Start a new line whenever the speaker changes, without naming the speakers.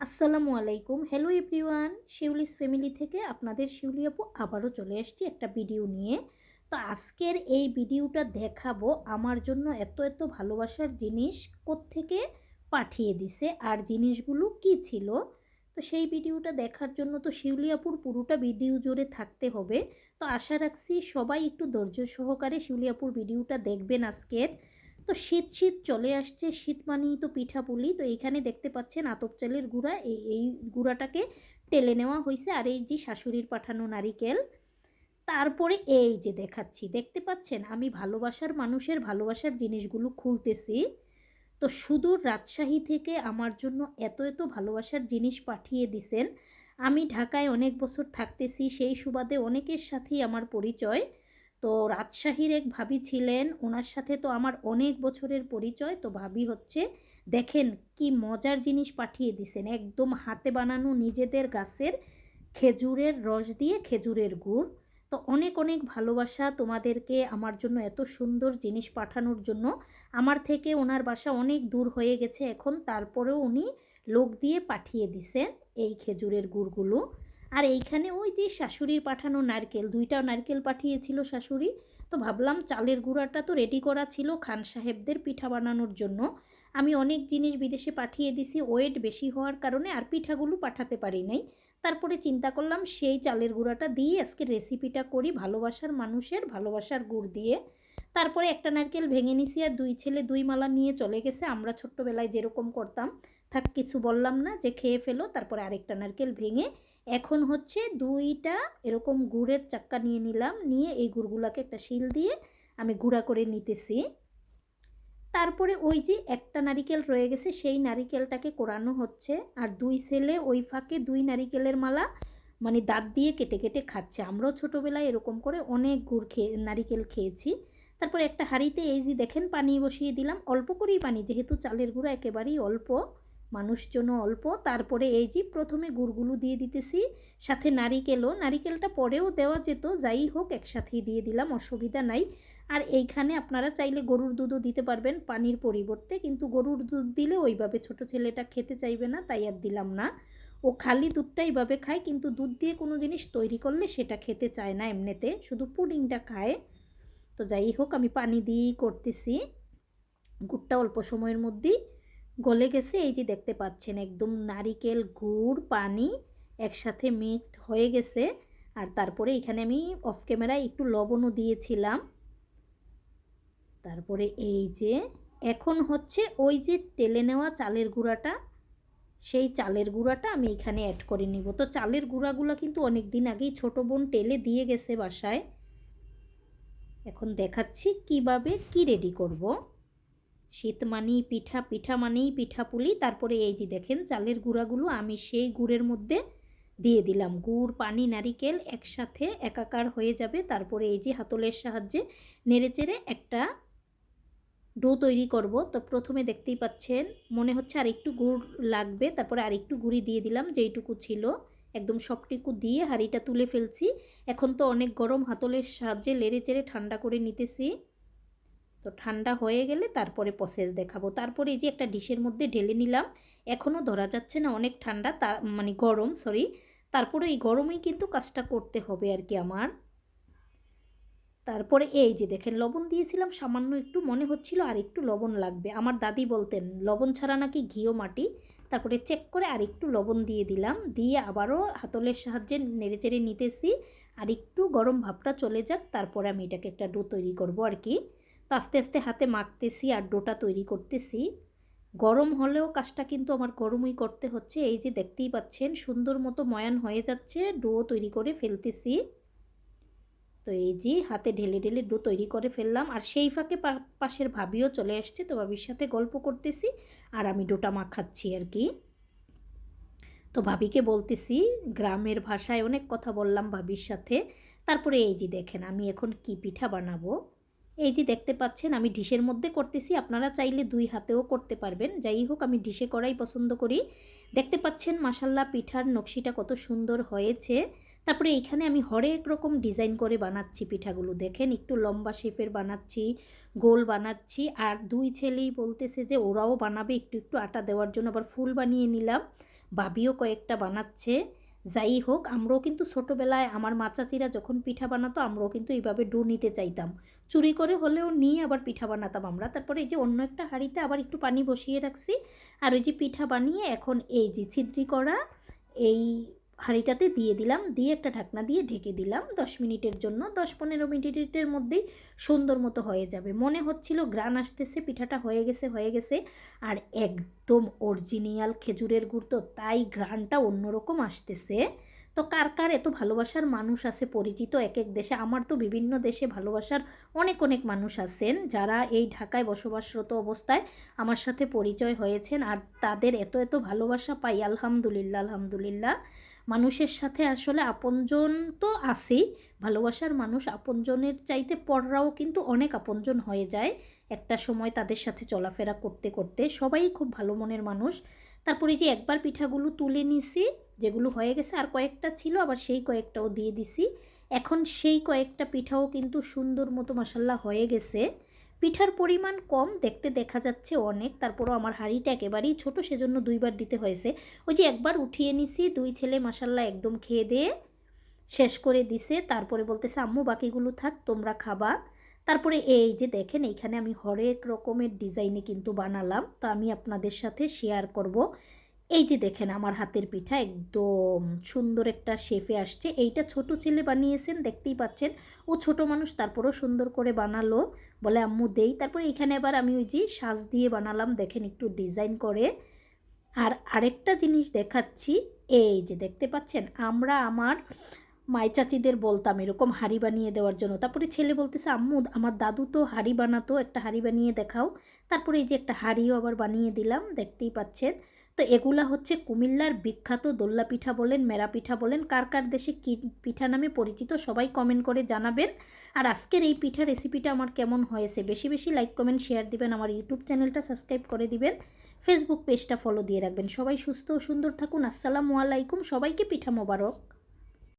আসসালামু আলাইকুম। Hello everyone Shiuli's family থেকে আপনাদের শিউলি আপু আবারও চলে আসছি একটা ভিডিও নিয়ে। তো আজকের এই ভিডিওটা দেখাবো আমার জন্য এত এত ভালোবাসার জিনিস থেকে পাঠিয়ে দিছে আর জিনিসগুলো কি ছিল। তো সেই ভিডিওটা দেখার জন্য তো শিউলি আপুর পুরোটা ভিডিও জুড়ে থাকতে হবে। তো আশা রাখছি সবাই একটু ধৈর্য সহকারে শিউলি আপুর ভিডিওটা দেখবেন আজকের। তো শীত শীত চলে আসছে। শীত মানেই তো পিঠা পুলি। তো এইখানে দেখতে পাচ্ছেন আতপ চালের গুঁড়া। এই এই গুঁড়াটাকে টেলে নেওয়া হয়েছে আর এই যে শাশুড়ির পাঠানো নারিকেল, তারপরে এই যে দেখাচ্ছি, দেখতে পাচ্ছেন? আমি ভালোবাসার মানুষের ভালোবাসার জিনিসগুলো খুলতেছি। তো সুদূর রাজশাহী থেকে আমার জন্য এত এত ভালোবাসার জিনিস পাঠিয়ে দিছেন। আমি ঢাকায় অনেক বছর থাকতেছি। সেই সুবাদে অনেকের সাথেই আমার পরিচয়। তো রাজশাহীর এক ভাবি ছিলেন। ওনার সাথে তো আমার অনেক বছরের পরিচয়। তো ভাবি হচ্ছে, দেখেন কি মজার জিনিস পাঠিয়ে দিছেন। একদম হাতে বানানো নিজেদের গাছের খেজুরের রস দিয়ে খেজুরের গুড়। তো অনেক অনেক ভালোবাসা তোমাদেরকে আমার জন্য এত সুন্দর জিনিস পাঠানোর জন্য। আমার থেকে ওনার বাসা অনেক দূর হয়ে গেছে এখন। তারপরেও উনি লোক দিয়ে পাঠিয়ে দিছেন এই খেজুরের গুড়গুলো। আর এইখানে ওই যে শাশুড়ির পাঠানো নারকেল, দুইটা নারকেল পাঠিয়েছিল শাশুড়ি। তো ভাবলাম চালের গুঁড়াটা তো রেডি করা ছিল খান সাহেবদের পিঠা বানানোর জন্য। আমি অনেক জিনিস বিদেশে পাঠিয়ে দিছি ওয়েট বেশি হওয়ার কারণে আর পিঠাগুলো পাঠাতে পারি নাই। তারপরে চিন্তা করলাম সেই চালের গুঁড়াটা দিয়ে আজকে রেসিপিটা করি ভালোবাসার মানুষের, ভালোবাসার গুড় দিয়ে। তারপরে একটা নারকেল ভেঙে নিছি আর দুই ছেলে দুই মালা নিয়ে চলে গেছে। আমরা ছোট্টবেলায় যেরকম করতাম, থাক কিছু বললাম না, যে খেয়ে ফেলো, তারপরে আরেকটা নারকেল ভেঙে এখন হচ্ছে দুইটা এরকম গুড়ের চাক্কা নিয়ে নিলাম, নিয়ে এই গুড়গুলোকে একটা শিল দিয়ে আমি গুঁড়া করে নিতেছি। তারপরে ওই যে একটা নারিকেল রয়ে গেছে, সেই নারিকেলটাকে কোরানো হচ্ছে আর দুই ছেলে ওই ফাঁকে দুই নারিকেলের মালা মানে দাঁত দিয়ে কেটে কেটে খাচ্ছে। আমরাও ছোটোবেলায় এরকম করে অনেক গুড় খেয়ে, নারিকেল খেয়েছি। তারপরে একটা হাঁড়িতে এই যে দেখেন পানি বসিয়ে দিলাম, অল্প করেই পানি, যেহেতু চালের গুঁড়া একেবারেই অল্প। মানুষজনও অল্প। তারপরে এই যে প্রথমে গুড়গুলো দিয়ে দিতেছি, সাথে নারিকেলও। নারিকেলটা পরেও দেওয়া যেত, যাই হোক একসাথেই দিয়ে দিলাম, অসুবিধা নাই। আর এইখানে আপনারা চাইলে গরুর দুধও দিতে পারবেন পানির পরিবর্তে, কিন্তু গরুর দুধ দিলে ওইভাবে ছোট ছেলেটা খেতে চাইবে না, তাই আর দিলাম না। ও খালি দুধটা এইভাবে খায়, কিন্তু দুধ দিয়ে কোনো জিনিস তৈরি করলে সেটা খেতে চায় না এমনিতে, শুধু পুডিংটা খায়। তো যাই হোক, আমি পানি দিয়েই করতেছি। গুড়টা অল্প সময়ের মধ্যেই গলে গেছে, এই যে দেখতে পাচ্ছেন একদম নারিকেল গুড়, পানি একসাথে মিক্সড হয়ে গেছে। আর তারপরে এখানে আমি অফ ক্যামেরায় একটু লবণও দিয়েছিলাম। তারপরে এই যে, এখন হচ্ছে ওই যে টেলে নেওয়া চালের গুঁড়াটা, সেই চালের গুঁড়াটা আমি এখানে অ্যাড করে নিব। তো চালের গুঁড়াগুলো কিন্তু অনেক দিন আগেই ছোটো বোন টেলে দিয়ে গেছে বাসায়। এখন দেখাচ্ছি কীভাবে কি রেডি করব। শীত মানেই পিঠা পিঠা মানেই পিঠা পুলি। তারপরে এই যে দেখেন, চালের গুঁড়াগুলো আমি সেই গুড়ের মধ্যে দিয়ে দিলাম। গুড়, পানি, নারিকেল একসাথে একাকার হয়ে যাবে। তারপরে এই যে হাতলের সাহায্যে নেড়েচেড়ে একটা ডো তৈরি করব। তো প্রথমে দেখতেই পাচ্ছেন, মনে হচ্ছে আর একটু গুড় লাগবে। তারপরে আর একটু গুড়ি দিয়ে দিলাম, যেইটুকু ছিল। একদম সবটুকু দিয়ে হাঁড়িটা তুলে ফেলছি। এখন তো অনেক গরম, হাতলের সাহায্যে লেড়ে চেড়ে ঠান্ডা করে নিতেছি। তো ঠান্ডা হয়ে গেলে তারপরে প্রসেস দেখাবো। তারপরে এই যে একটা ডিশের মধ্যে ঢেলে নিলাম এখনও ধরা যাচ্ছে না অনেক ঠান্ডা, তা মানে গরম সরি তারপরে এই গরমেই কিন্তু কাজটা করতে হবে আর কি আমার। তারপরে এই যে দেখেন, লবণ দিয়েছিলাম, সামান্য একটু মনে হচ্ছিল আর একটু লবণ লাগবে। আমার দাদি বলতেন, লবণ ছাড়া নাকি ঘিও মাটি? তারপরে চেক করে আর একটু লবণ দিয়ে দিলাম। দিয়ে আবারও হাতলের সাহায্যে নেড়ে চেড়ে নিতেছি। আর একটু গরম ভাবটা চলে যাক, তারপরে আমি এটাকে একটা ডো তৈরি করব আর কি তো আস্তে আস্তে হাতে মাখতেছি, আর ডোটা তৈরি করতেছি। গরম হলেও কাজটা কিন্তু আমার গরমই করতে হচ্ছে। এই যে দেখতেই পাচ্ছেন, সুন্দর মতো ময়ান হয়ে যাচ্ছে, ডো তৈরি করে ফেলতেছি। তো এই যে হাতে ঢেলে ঢেলে ডো তৈরি করে ফেললাম, আর সেই ফাঁকে পাশের ভাবিও চলে আসছে, তো ভাবির সাথে গল্প করতেছি, আর আমি ডোটা মাখাচ্ছি আর কি। তো ভাবিকে বলতেছি, গ্রামের ভাষায় অনেক কথা বললাম ভাবির সাথে। তারপরে এই যে দেখেন, আমি এখন কি পিঠা বানাবো? এই যে দেখতে পাচ্ছেন, আমি ডিশের মধ্যে করতেছি। আপনারা চাইলে দুই হাতেও করতে পারবেন। যাই হোক, আমি ডিশে করাই পছন্দ করি। দেখতে পাচ্ছেন মাসাল্লা পিঠার নকশিটা কত সুন্দর হয়েছে। তারপরে এইখানে আমি হরেক রকম ডিজাইন করে বানাচ্ছি পিঠাগুলো। দেখেন, একটু লম্বা শেপের বানাচ্ছি, গোল বানাচ্ছি। আর দুই ছেলেই বলতেছে যে ওরাও বানাবে, একটু একটু আটা দেওয়ার জন্য। আবার ফুল বানিয়ে নিলাম। বাবিও কয়েকটা বানাচ্ছে। যাই হোক আমরাও কিন্তু ছোটোবেলায় আমার মাচাচিরা যখন পিঠা বানাতো, আমরাও কিন্তু এইভাবে ডো নিতে চাইতাম। চুরি করে হলেও নিয়ে আবার পিঠা বানাতাম আমরা। তারপরে এই যে অন্য একটা হাঁড়িতে আবার একটু পানি বসিয়ে রাখছি। আর ওই যে পিঠা বানিয়ে এখন এই যে ছিদ্রি করা, এই হাঁড়িটাতে দিয়ে দিলাম, দিয়ে একটা ঢাকনা দিয়ে ঢেকে দিলাম। দশ মিনিটের জন্য, দশ পনেরো মিনিটের মধ্যেই সুন্দর মতো হয়ে যাবে। মনে হচ্ছিল গ্রান আসতেছে, পিঠাটা হয়ে গেছে হয়ে গেছে, আর একদম অরিজিনাল খেজুরের গুড় তো, তাই গ্রানটা অন্যরকম আসতেছে। তো কার কার এত ভালোবাসার মানুষ আছে, পরিচিত এক এক দেশে? আমার তো বিভিন্ন দেশে ভালোবাসার অনেক অনেক মানুষ আছেন, যারা এই ঢাকায় বসবাসরত অবস্থায় আমার সাথে পরিচয় হয়েছেন, আর তাদের এত এত ভালোবাসা পাই, আলহামদুলিল্লাহ আলহামদুলিল্লাহ। মানুষের সাথে আসলে আপনজন তো আছেই। ভালোবাসার মানুষ আপনজনের চাইতে পররাও কিন্তু অনেক আপনজন হয়ে যায়। একটা সময় তাদের সাথে চলাফেরা করতে করতে সবাই খুব ভালো মনের মানুষ। তারপরে যে একবার পিঠাগুলো তুলে নিছি, যেগুলো হয়ে গেছে আর কয়েকটা ছিল, আবার সেই কয়েকটাও দিয়ে দিছি। এখন সেই কয়েকটা পিঠাও কিন্তু সুন্দর মতো মশাল্লা হয়ে গেছে। পিঠার পরিমাণ কম দেখতে দেখা যাচ্ছে অনেক, তারপরও আমার হাঁড়িটা একেবারেই ছোট, সেজন্য দুইবার দিতে হয়েছে। ওই যে একবার উঠিয়ে নিছি, দুই ছেলে মাসাল্লাহ একদম খেয়ে দিয়ে শেষ করে দিছে। তারপরে বলতেছে, আম্মু, বাকিগুলো থাক, তোমরা খাবা। তারপরে এই যে দেখেন, এইখানে আমি হরেক রকমের ডিজাইনে কিন্তু বানালাম। তো আমি আপনাদের সাথে শেয়ার করব। এই যে দেখেন আমার হাতের পিঠা একদম সুন্দর একটা শেফে আসছে। এইটা ছোট ছেলে বানিয়েছেন, দেখতেই পাচ্ছেন। ও ছোট মানুষ, তারপরও সুন্দর করে বানালো। বলে, আম্মু, দেই। তারপরে এখানে আবার আমি ওই যে সাজ দিয়ে বানালাম, দেখেন একটু ডিজাইন করে। আর আরেকটা জিনিস দেখাচ্ছি, এই যে দেখতে পাচ্ছেন, আমরা আমার মাই চাচিদের বলতাম এরকম হাঁড়ি বানিয়ে দেওয়ার জন্য। তারপরে ছেলে বলতেছে, আম্মু, আমার দাদু তো হাঁড়ি বানাতো, একটা হাঁড়ি বানিয়ে দেখাও। তারপরে এই যে একটা হাঁড়িও আবার বানিয়ে দিলাম, দেখতেই পাচ্ছেন। তো এগুলা হচ্ছে কুমিল্লার বিখ্যাত দোল্লা পিঠা বলেন মেরা পিঠা বলেন, কার কার দেশে কী পিঠা নামে পরিচিত সবাই কমেন্ট করে জানাবেন। আর আজকের এই পিঠা রেসিপিটা আমার কেমন হয়েছে বেশি বেশি লাইক কমেন্ট শেয়ার দিবেন, আমার ইউটিউব চ্যানেলটা সাবস্ক্রাইব করে দিবেন। ফেসবুক পেজটা ফলো দিয়ে রাখবেন। সবাই সুস্থ ও সুন্দর থাকুন। আসসালামু আলাইকুম। সবাইকে পিঠা মোবারক।